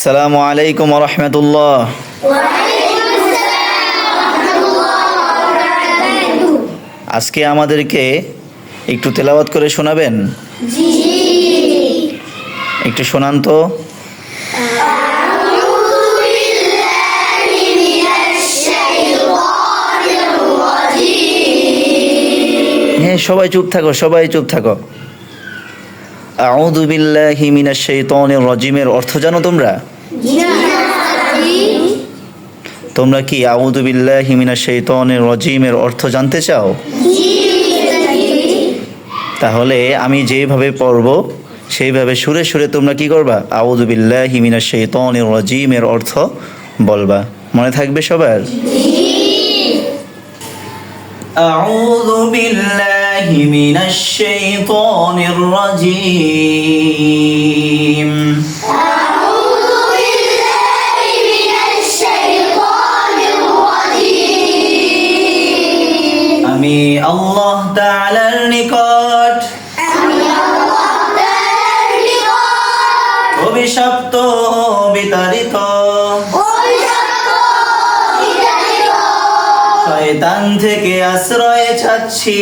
আসসালামু আলাইকুম রহমতুল্লাহ। আজকে আমাদেরকে একটু তেলাওয়াত করে শোনাবেন? একটু শোনান তো। হ্যাঁ সবাই চুপ থাকো, সবাই চুপ থাকো। আউযু বিল্লাহি মিনাশ শাইতানির রাজিমের অর্থ জানো তোমরা? তোমরা কি আউযু বিল্লাহি মিনাশ শাইতানির রাজিমের অর্থ জানতে চাও? তাহলে আমি যেভাবে পড়ব, সেইভাবে সুরে সুরে তোমরা কি করবা? আউযু বিল্লাহি মিনাশ শাইতানির রাজিমের অর্থ বলবা। মনে থাকবে সবার? أعوذ بالله من الشيطان الرجيم আমি আল্লাহ তাআলার নিকট অভিশপ্ত ও বিতাড়িত শয়তান থেকে আশ্রয় চাচ্ছি।